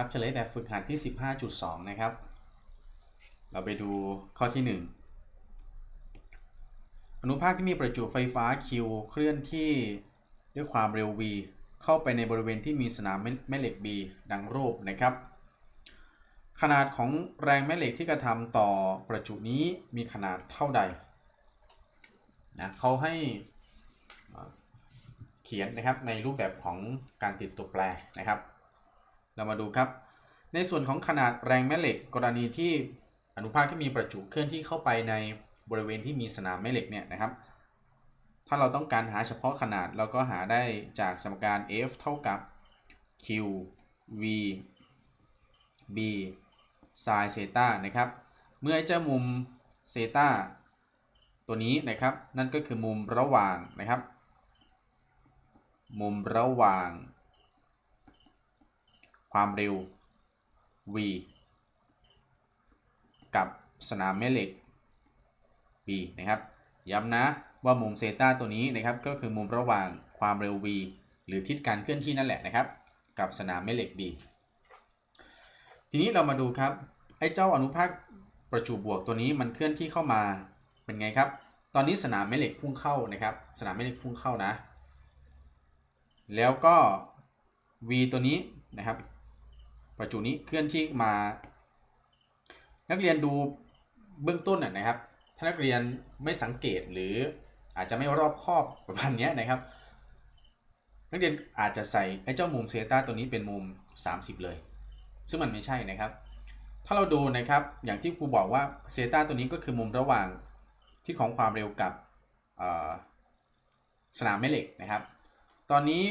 ครับเฉลยแบบฝึกหัดที่ 15.2 นะครับ เราไปดูข้อที่ 1 อนุภาคที่มีประจุไฟฟ้า Q เคลื่อนที่ด้วยความเร็ว v เข้าไปในบริเวณที่มีสนามแม่เหล็ก B ดังรูปนะครับ ขนาดของแรงแม่เหล็กที่กระทำต่อประจุนี้มีขนาดเท่าใดนะเขาให้เอ่อเขียนนะครับในรูปแบบของการติดตัวแปรนะครับ เรามาดูครับ ในส่วนของขนาดแรงแม่เหล็ก กรณีที่อนุภาคที่มีประจุเคลื่อนที่เข้าไปในบริเวณที่มีสนามแม่เหล็กเนี่ยนะครับ ถ้าเราต้องการหาเฉพาะขนาดเราก็หาได้จากสมการ F เท่ากับ Q V B ไซน์เซตานะครับ เมื่อเจ้ามุมเซตาตัวนี้นะครับ นั่นก็คือมุมระหว่างนะครับ มุมระหว่าง ความเร็ว v กับสนามแม่เหล็ก b นะครับย้ำนะว่ามุมเซตาตัวนี้นะครับก็คือมุมระหว่างความเร็ว v หรือทิศการเคลื่อนที่นั่นแหละนะครับ กับสนามแม่เหล็ก b ทีนี้เรามาดูครับไอ้เจ้าอนุภาคประจุบวกตัวนี้มันเคลื่อนที่เข้ามาเป็นไงครับ ตอนนี้สนามแม่เหล็กพุ่งเข้านะครับ สนามแม่เหล็กพุ่งเข้านะ แล้วก็ v ตัวนี้นะครับ ประจุนี้เคลื่อนที่มา นักเรียนดูเบื้องต้นนะครับ ถ้านักเรียนไม่สังเกตหรืออาจจะไม่รอบคอบประมาณนี้นะครับ นักเรียนอาจจะใส่ไอ้เจ้ามุมเซตาตัวนี้เป็นมุม 30 เลย ซึ่งมันไม่ใช่นะครับ ถ้าเราดูนะครับอย่างที่ครูบอกว่าเซตาตัวนี้ก็คือมุมระหว่างที่ของความเร็วกับสนามแม่เหล็กนะครับ ตอนนี้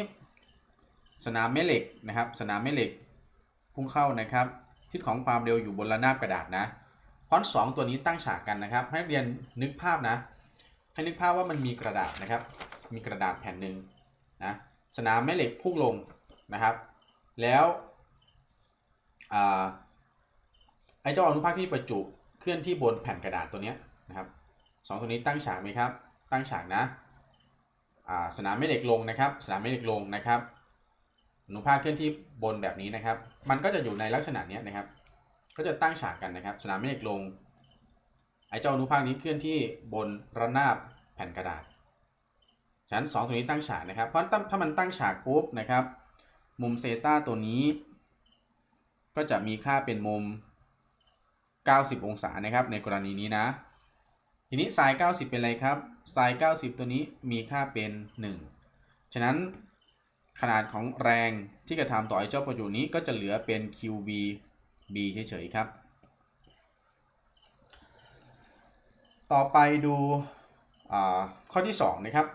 สนามแม่เหล็กนะครับ สนามแม่เหล็ก พุ่งเข้านะครับ ทิศของความเร็วอยู่บนระนาบกระดาษนะพอนสองตัวนี้ตั้งฉากกันนะครับ ให้เรียนนึกภาพนะ ให้นึกภาพว่ามันมีกระดาษนะครับ มีกระดาษแผ่นหนึ่งนะสนามแม่เหล็กพุ่งลงนะครับ แล้วอไอ้เจ้าอนุภาคที่ประจุเคลื่อนที่บนแผ่นกระดาษตัวนี้นะครับสองตัวนี้ตั้งฉากไหมครับ ตั้งฉากนะสนามแม่เหล็กลงนะครับ สนามแม่เหล็กลงนะครับ อนุภาคเคลื่อนที่บนแบบนี้นะครับ มันก็จะอยู่ในลักษณะนี้นะครับ ก็จะตั้งฉากกันนะครับ สนามแม่เหล็กลง ไอ้เจ้าอนุภาคนี้เคลื่อนที่บนระนาบแผ่นกระดาษ ฉะนั้น2ตัวนี้ตั้งฉากนะครับ เพราะถ้ามันตั้งฉากปุ๊บนะครับ มุมเซตาตัวนี้ ก็จะมีค่าเป็นมุม 90 องศานะครับ ในกรณีนี้นะ ทีนี้ไซน์90 เป็นอะไรครับไซน์90 ตัวนี้มีค่าเป็น 1 ฉะนั้น ขนาดของแรงที่กระทำต่อไอ้เจ้าประจุนี้ก็จะเหลือเป็น QB B เฉยๆครับ ต่อไปดูข้อที่ 2 นะครับ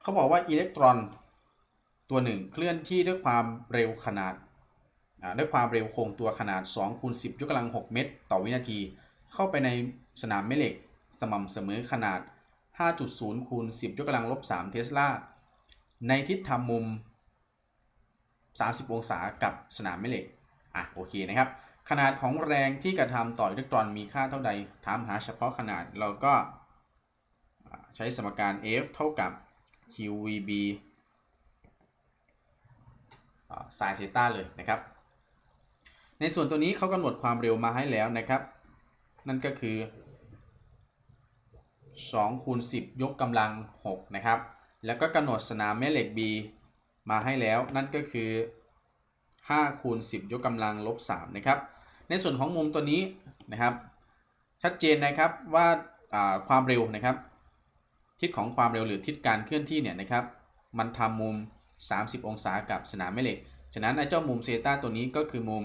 เขาบอกว่าอิเล็กตรอนตัวหนึ่งเคลื่อนที่ด้วยความเร็วขนาดด้วยความเร็วคงตัวขนาด2คูณ10ยกกำลัง 6 เมตร ต่อวินาที เข้าไปในสนามแม่เหล็กสม่ำเสมอขนาด 5.0คูณ10ยกกำลังลบ3เทสลา ในทิศทำมุม 30 องศากับสนามแม่เหล็ก อะโอเคนะครับ ขนาดของแรงที่กระทำต่ออิเล็กตรอนมีค่าเท่าใด ถามหาเฉพาะขนาดเราก็ใช้สมการ F เท่ากับ QVB สายเซต้าเลยนะครับ ในส่วนตัวนี้เขากำหนดความเร็วมาให้แล้วนะครับ นั่นก็คือ2คูณ10 ยกกำลัง 6 นะครับ แล้วก็กำหนดสนามแม่เหล็ก B มาให้แล้วนั่นก็คือ5คูณ10 ยกกำลังลบ3นะครับ ในส่วนของมุมตัวนี้นะครับ ชัดเจนนะครับว่าความเร็วนะครับ ทิศของความเร็วหรือทิศการเคลื่อนที่เนี่ยนะครับ มันทำมุม 30 องศากับสนามแม่เหล็ก ฉะนั้นไอ้เจ้ามุมเซต้าตัวนี้ก็คือมุม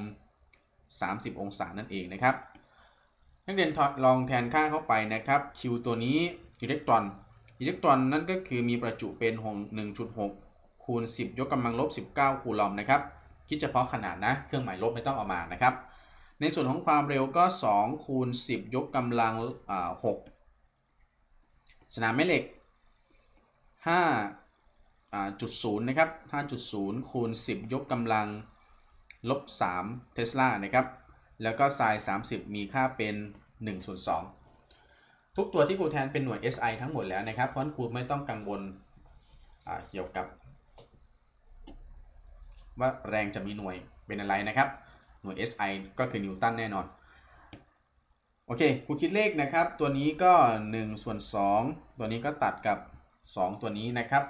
30 องศานั่นเองนะครับ นักเรียนลองแทนค่าเข้าไปนะครับ Q ตัวนี้อิเล็กตรอน อิเล็กตรอนนั่นก็คือมีประจุเป็น1.6 คูณ 10 ยกกำลังลบ 19 คูลอมนะครับ คิดเฉพาะขนาดนะ เครื่องหมายลบไม่ต้องเอามานะครับ ในส่วนของความเร็วก็ 2 คูณ 10 ยกกำลัง6สนามแม่เหล็ก5จุด0นะครับ 5.0 คูณ 10 ยกกำลังลบ 3 เทสลานะครับ แล้วก็ไซน์30 มีค่าเป็น1ส่วน2 ทุกตัวที่ครูแทนเป็นหน่วย SI ทั้งหมดแล้วนะครับ เพราะครูไม่ต้องกังวลเกี่ยวกับ ว่าแรงจะมีหน่วยเป็นอะไรนะครับ หน่วย SI ก็คือนิวตันแน่นอน โอเคครูคิดเลขนะครับ ตัวนี้ก็1ส่วน2ตัวนี้ก็ตัดกับ 2 ตัวนี้นะครับ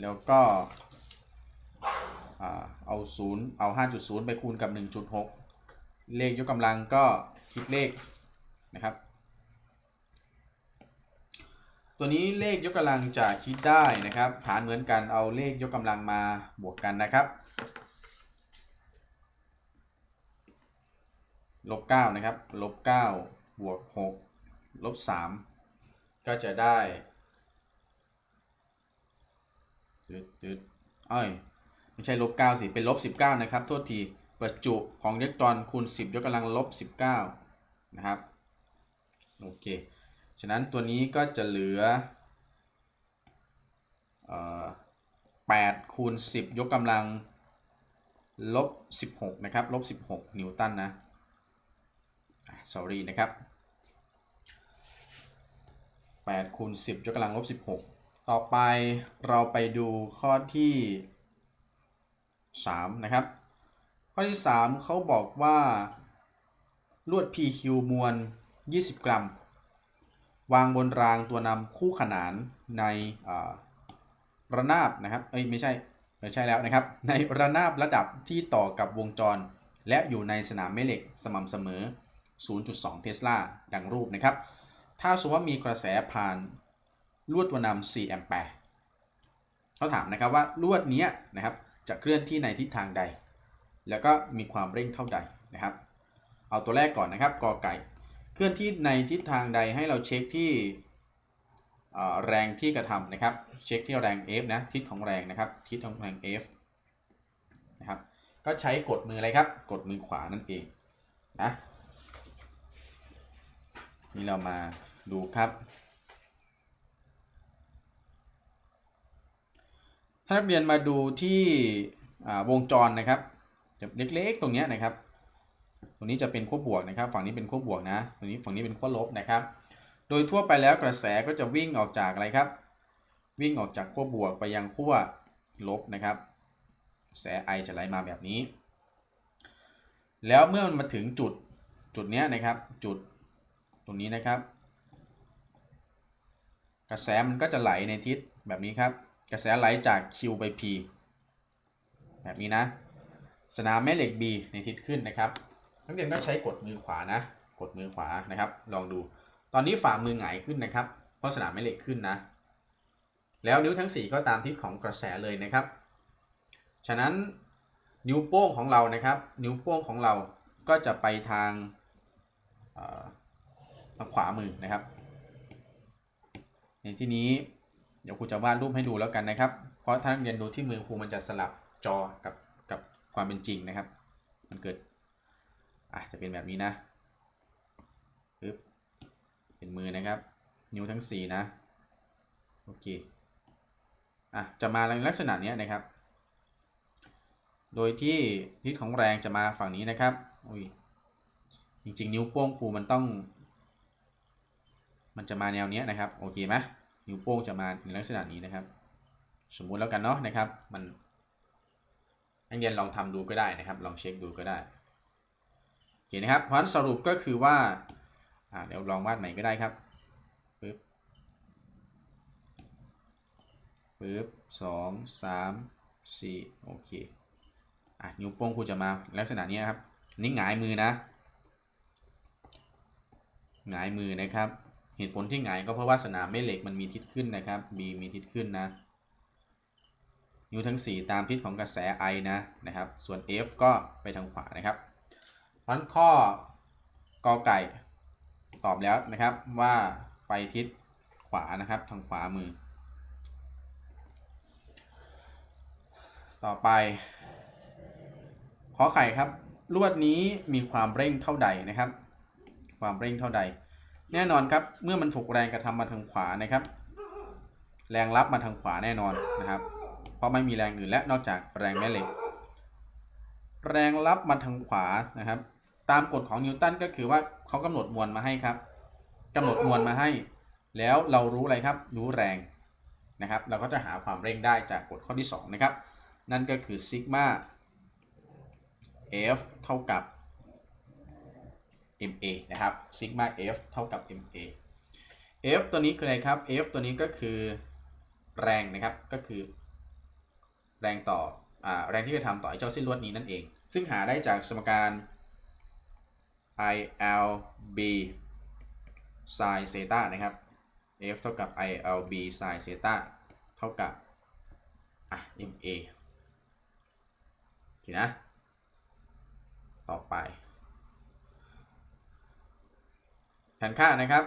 แล้วก็อ่าเอา0เอา 5.0 ไปคูณกับ 1.6 เลขยกกำลังก็คิดเลขนะครับ ตัวนี้เลขยกกำลังจะคิดได้นะครับ ฐานเหมือนกันเอาเลขยกกำลังมาบวกกันนะครับลบ9นะครับลบ9บวก6ลบ3ก็จะได้ตึดตึดเอ้ยไม่ใช่ลบ9สิ เป็นลบ19 นะครับ โทษที ประจุของอิเล็กตรอนคูณ 10 ยกกำลังลบ 19 นะครับ โอเค ฉะนั้นตัวนี้ก็จะเหลือออ8คูณ10 ยกกำลังลบ 16 นะครับ ลบ 16 นิวตันนะอะ sorry นะครับ8คูณ10 ยกกำลังลบ 16 ต่อไปเราไปดูข้อที่ 3 นะครับ ข้อที่ 3 เขาบอกว่าลวด PQ มวล 20 กรัม วางบนรางตัวนำคู่ขนานในระนาบนะครับเอ้ยไม่ใช่ไม่ใช่แล้วนะครับ ในระนาบระดับที่ต่อกับวงจร และอยู่ในสนามแม่เหล็กสม่ำเสมอ 0.2 เทสลาดังรูปนะครับ ถ้าสมมติว่ามีกระแสผ่านลวดตัวนำ4แอมแปร์เขาถามนะครับว่าลวดเนี้ยนะครับจะเคลื่อนที่ในทิศทางใด แล้วก็มีความเร่งเท่าใดนะครับ เอาตัวแรกก่อนนะครับกอไก่ เคลื่อนที่ในทิศทางใดให้เราเช็คที่แรงที่กระทำนะครับ เช็คที่แรง F นะ ทิศของแรงนะครับ ทิศของแรง F นะครับ ก็ใช้กดมืออะไรครับ กดมือขวานั่นเองนะ นี่เรามาดูครับถ้านักเรียนมาดูที่วงจรนะครับเล็กๆตรงนี้นะครับ รงนี้จะเป็นขั้วบวกนะครับ ฝั่งนี้เป็นขั้วบวกนะตรงนี้ฝั่งนี้เป็นขั้วลบนะครับ โดยทั่วไปแล้วกระแสก็จะวิ่งออกจากอะไรครับ วิ่งออกจากขั้วบวกไปยังขั้วลบนะครับกระแสไอจะไหลมาแบบนี้ แล้วเมื่อมันมาถึงจุดจุดเนี้ยนะครับ จุดตรงนี้นะครับ กระแสมันก็จะไหลในทิศแบบนี้ครับ กระแสไหลจาก Q ไป P แบบนี้นะ สนามแม่เหล็ก B ในทิศขึ้นนะครับ นักเรียนก็ใช้กดมือขวานะ กดมือขวานะครับ ลองดู ตอนนี้ฝ่ามือหงายขึ้นนะครับ เพราะสนามแม่เหล็กขึ้นนะ แล้วนิ้วทั้ง 4 ก็ตามทิศของกระแสเลยนะครับ ฉะนั้นนิ้วโป้งของเรานะครับ นิ้วโป้งของเราก็จะไปทางทางขวามือนะครับ ในที่นี้เดี๋ยวครูจะวาดรูปให้ดูแล้วกันนะครับ เพราะถ้านักเรียนดูที่มือครูมันจะสลับจอกับกับความเป็นจริงนะครับ มันเกิด อะจะเป็นแบบนี้นะปึ๊บเป็นมือนะครับ นิ้วทั้ง 4 นะโอเคอะจะมาในลักษณะนี้นะครับ โดยที่ทิศของแรงจะมาฝั่งนี้นะครับอุ้ยจริงๆ นิ้วโป้งครูมันต้อง มันจะมาแนวเนี้ยนะครับโอเคไหมนิ้วโป้งจะมาในลักษณะนี้นะครับ สมมุติแล้วกันเนาะนะครับ มันนักเรียนลองทำดูก็ได้นะครับ ลองเช็คดูก็ได้ เคนะครับเพราะฉะนั้นสรุปก็คือว่าเดี๋ยวลองวาดใหม่ก็ได้ครับปึ๊บปึ๊บสองสามสี่โอเคอะนิ้วโป้งครูจะมาลักษณะนี้นะครับนี่หงายมือนะหงายมือนะครับ เหตุผลที่หงายก็เพราะว่าสนามแม่เหล็กมันมีทิศขึ้นนะครับ B มีทิศขึ้นนะนิ้วทั้ง 4 ตามทิศของกระแส I นะนะครับ ส่วน F ก็ไปทางขวานะครับ เพราะฉะนั้นข้อกอไก่ตอบแล้วนะครับว่าไปทิศขวานะครับทางขวามือ ต่อไป ขอไข่ครับ ลวดนี้มีความเร่งเท่าใดนะครับ ความเร่งเท่าใด แน่นอนครับเมื่อมันถูกแรงกระทำมาทางขวานะครับ แรงรับมาทางขวาแน่นอนนะครับ เพราะไม่มีแรงอื่นและนอกจากแรงแม่เหล็ก แรงรับมาทางขวานะครับ ตามกฎของนิวตันก็คือว่าเขากำหนดมวลมาให้ครับกำหนดมวลมาให้ แล้วเรารู้อะไรครับ รู้แรงนะครับ เราก็จะหาความเร่งได้จากกฎข้อที่ 2 นะครับ นั่นก็คือซิกมา F เท่ากับ ma นะครับซิกมา F เท่ากับ ma F ตัวนี้คืออะไรครับ F ตัวนี้ก็คือแรงนะครับ ก็คือแรงต่ออแรงที่จะทำต่อไอ้เจ้าเส้นลวดนี้นั่นเอง ซึ่งหาได้จากสมการ ILB sin เซตานะครับ F เท่ากับ ILB sin เซตาเท่ากับอะ MA โอเคนะ ต่อไปแทนค่านะครับ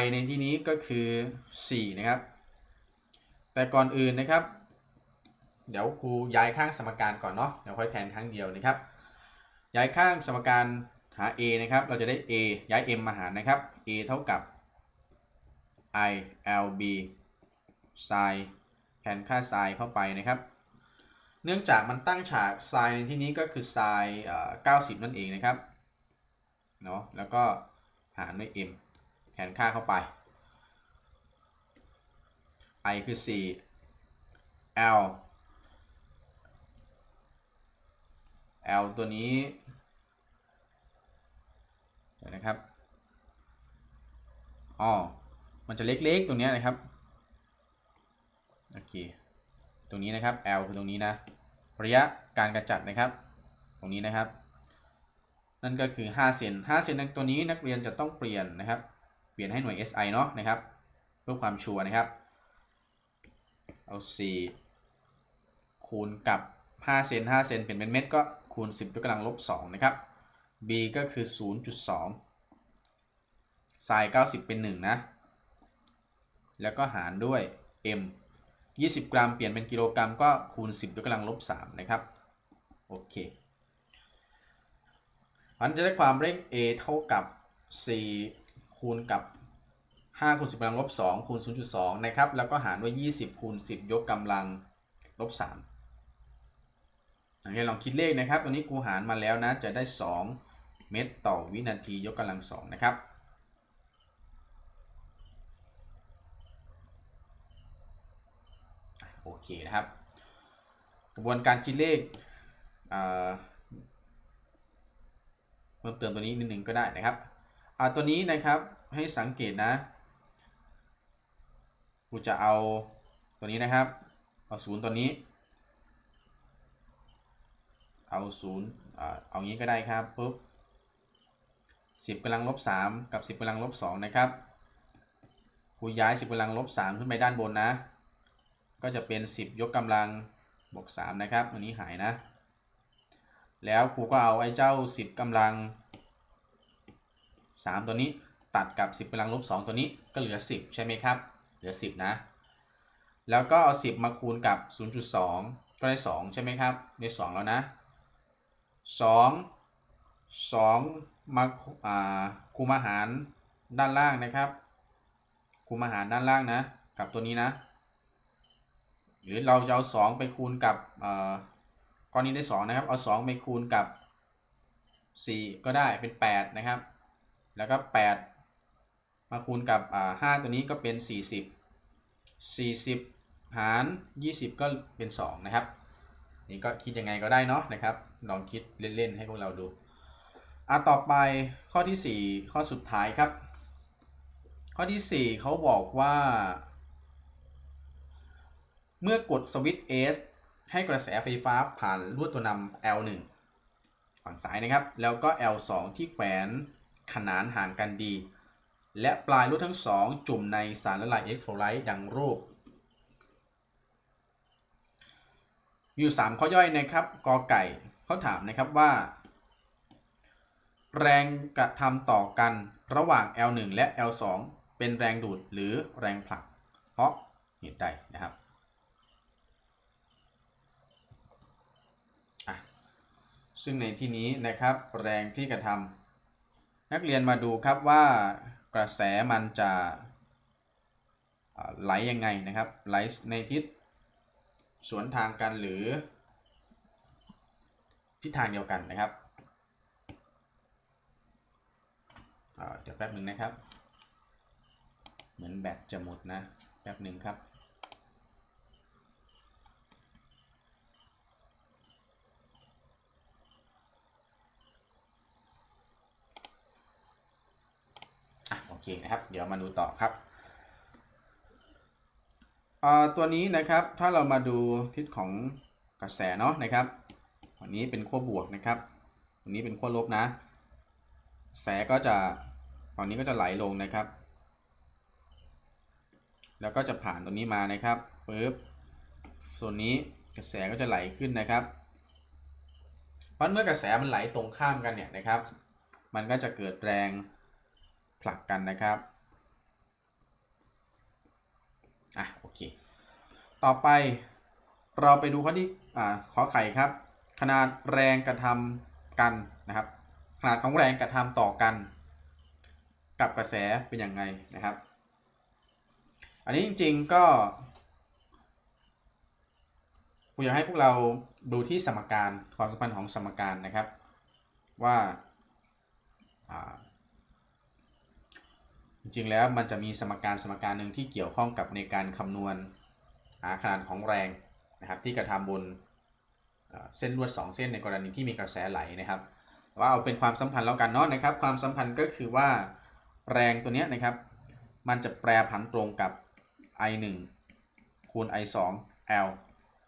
i ในที่นี้ก็คือ 4 นะครับ แต่ก่อนอื่นนะครับ เดี๋ยวครูย้ายข้างสมการก่อนเนาะ เดี๋ยวค่อยแทนครั้งเดียวนะครับ ย้ายข้างสมการ หา a นะครับ เราจะได้ a ย้าย m มาหารนะครับ a เท่ากับ i l b sin แทนค่า sin เข้าไปนะครับ เนื่องจากมันตั้งฉาก sin ในที่นี้ก็คือ sin เอ่อ90 นั่นเองนะครับ เนาะแล้วก็หารด้วย m แทนค่าเข้าไป i คือ 4 l l ตัวนี้ เดี๋ยวนะครับอ๋อมันจะเล็กๆตรงนี้นะครับโอเคตรงนี้นะครับ L คือตรงนี้นะระยะการกระจัดนะครับ ตรงนี้นะครับ นั่นก็คือ5เซน5เซนตัวนี้นักเรียนจะต้องเปลี่ยนนะครับ เปลี่ยนให้หน่วย SI เนาะนะครับ เพื่อความชัวร์นะครับ เอา 4 คูณกับ5เซน5เซนเป็นเม็ดก็คูณ 10ยกกำลังลบ2นะครับ b ก็คือ 0.2 sin 90 เป็น 1 นะ แล้วก็หารด้วย m 20 กรัมเปลี่ยนเป็นกิโลกรัมก็คูณ 10ยกกำลังลบ 3 นะครับ โอเคมันจะได้ความเร่ง a เท่ากับ 4 คูณกับ5คูณ10กำลังลบ2คูณ 0.2 นะครับ แล้วก็หารด้วย 20 คูณ 10 ยกกำลังลบ3อันนี้ลองคิดเลขนะครับ ตัวนี้กูหารมาแล้วนะ จะได้ 2 เมตรต่อวินาทียกกำลัง2นะครับ โอเคนะครับ กระบวนการคิดเลขเพิ่มเติมตัวนี้นิดนึงก็ได้นะครับอ่าตัวนี้นะครับให้สังเกตนะกูจะเอาตัวนี้นะครับ เอาศูนย์ตัวนี้ เอาศูนย์อ่าเอางี้ก็ได้ครับปุ๊บ สิบกำลังลบสามกับสิบกำลังลบสองนะครับกูย้ายสิบกำลังลบสามขึ้นไปด้านบนนะ ก็จะเป็น 10 ยกกำลังบวก3นะครับ อันนี้หายนะ แล้วครูก็เอาไอ้เจ้า 10กำลัง 3 ตัวนี้ตัดกับ 10กำลังลบ2ตัวนี้ก็เหลือ 10 ใช่ไหมครับ เหลือ 10 นะ แล้วก็เอา 10 มาคูณกับ 0.2 ก็ได้ 2 ใช่ไหมครับ ได้ 2 แล้วนะ 2 2 มาอ่าคูณมาหารด้านล่างนะครับคูณมาหารด้านล่างนะ กับตัวนี้นะ หรือเราจะเอา 2 ไปคูณกับก้อนนี้ได้ 2 นะครับ เอา 2 ไปคูณกับ 4 ก็ได้เป็น 8 นะครับ แล้วก็ 8 มาคูณกับ 5 ตัวนี้ก็เป็น 40 40 หาร 20 ก็เป็น 2 นะครับ นี่ก็คิดยังไงก็ได้เนาะนะครับ ลองคิดเล่น ๆ ให้พวกเราดู อะต่อไปข้อที่ 4 ข้อสุดท้ายครับ ข้อที่ 4เขาบอกว่า เมื่อกดสวิตช์ S ให้กระแสไฟฟ้าผ่านลวดตัวนำ L1 ฝั่งซ้ายนะครับ แล้วก็ L2 ที่แขวนขนานห่างกันดี และปลายลวดทั้งสองจุ่มในสารละลายเอ็กโทรไลต์ดังรูป อยู่ 3 ข้อย่อยนะครับกอไก่เขาถามนะครับว่า แรงกระทำต่อกันระหว่าง L1 และ L2 เป็นแรงดูดหรือแรงผลัก เพราะเหตุใดนะครับซึ่งในที่นี้นะครับแรงที่กระทำนักเรียนมาดูครับว่ากระแสมันจะไหลยังไงนะครับไหลในทิศสวนทางกันหรือทิศทางเดียวกันนะครับ เดี๋ยวแป๊บหนึ่งนะครับ เหมือนแบตจะหมดนะ แป๊บหนึ่งครับโอเคนะครับ เดี๋ยวมาดูต่อครับตัวนี้นะครับถ้าเรามาดูทิศของกระแสเนาะนะครับวันนี้เป็นขั้วบวกนะครับวันนี้เป็นขั้วลบนะแสก็จะ ฝั่งนี้ก็จะไหลลงนะครับ แล้วก็จะผ่านตรงนี้มานะครับปึ๊บส่วนนี้กระแสก็จะไหลขึ้นนะครับ เพราะเมื่อกระแสมันไหลตรงข้ามกันเนี่ยนะครับ มันก็จะเกิดแรงผลักกันนะครับอะโอเค ต่อไปเราไปดูข้อที่อ่าขอไข่ครับ ขนาดแรงกระทำกันนะครับ ขนาดของแรงกระทำต่อกัน กับกระแสเป็นยังไงนะครับ อันนี้จริงๆก็ผมอยากให้พวกเราดูที่สมการความสัมพันธ์ของสมการนะครับ ว่าจริงๆแล้วมันจะมีสมการสมการหนึ่งที่เกี่ยวข้องกับในการคำนวณหาขนาดของแรงนะครับ ที่กระทำบนเส้นลวด 2 เส้นในกรณีที่มีกระแสไหลนะครับว่าเอาเป็นความสัมพันธ์แล้วกันเนาะนะครับ ความสัมพันธ์ก็คือว่า แรงตัวนี้นะครับ มันจะแปรผันตรงกับ i 1คูณ i 2 l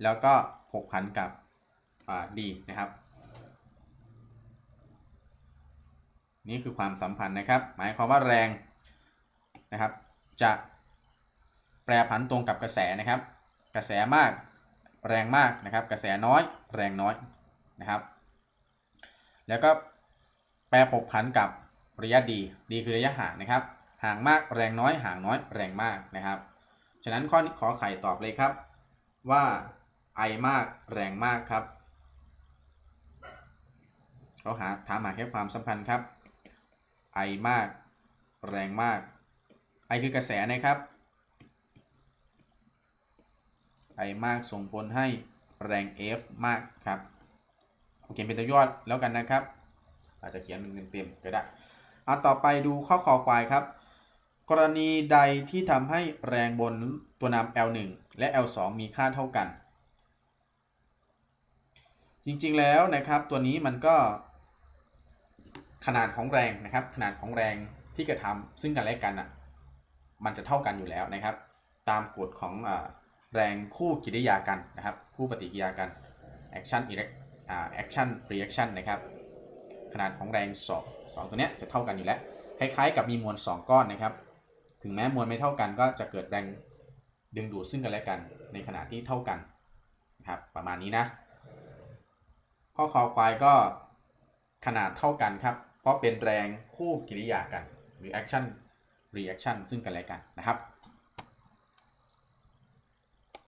แล้วก็หกพันกับ d นะครับ นี่คือความสัมพันธ์นะครับ หมายความว่าแรงนะครับ จะแปรผันตรงกับกระแสนะครับ กระแสมากแรงมากนะครับ กระแสน้อยแรงน้อยนะครับ แล้วก็แปรผกผันกับ ระยะดีดีคือระยะห่างนะครับห่างมากแรงน้อยห่างน้อยแรงมากนะครับ ฉะนั้นข้อนี้ขอไข่ตอบเลยครับว่า I มากแรงมากครับเขาหาถามหาแค่ความสัมพันธ์ครับ I มากแรงมาก I คือกระแสนะครับ I มากส่งผลให้แรง F มากครับโอเคเป็นตัวยอดแล้วกันนะครับ อาจจะเขียนเป็นเต็มๆก็ได้ เอาต่อไปดูข้อคอควายครับ กรณีใดที่ทำให้แรงบนตัวนาม L1 และ L2 มีค่าเท่ากัน จริงๆแล้วนะครับตัวนี้มันก็ ขนาดของแรงนะครับ ขนาดของแรงที่กระทำซึ่งกันและกันอะมันจะเท่ากันอยู่แล้วนะครับ ตามกฎของอแรงคู่กิริยากันนะครับ คู่ปฏิกิริยากัน action action reaction นะครับ ขนาดของแรงสอบ 2 ตัวเนี้ยจะเท่ากันอยู่แล้วคล้ายๆกับมีมวล 2 ก้อนนะครับ ถึงแม้มวลไม่เท่ากันก็จะเกิดแรงดึงดูดซึ่งกันและกันในขณะที่เท่ากันนะครับประมาณนี้นะข้อคอควายก็ขนาดเท่ากันครับ เพราะเป็นแรงคู่กิริยากันหรือ action reaction ซึ่งกันและกันนะครับ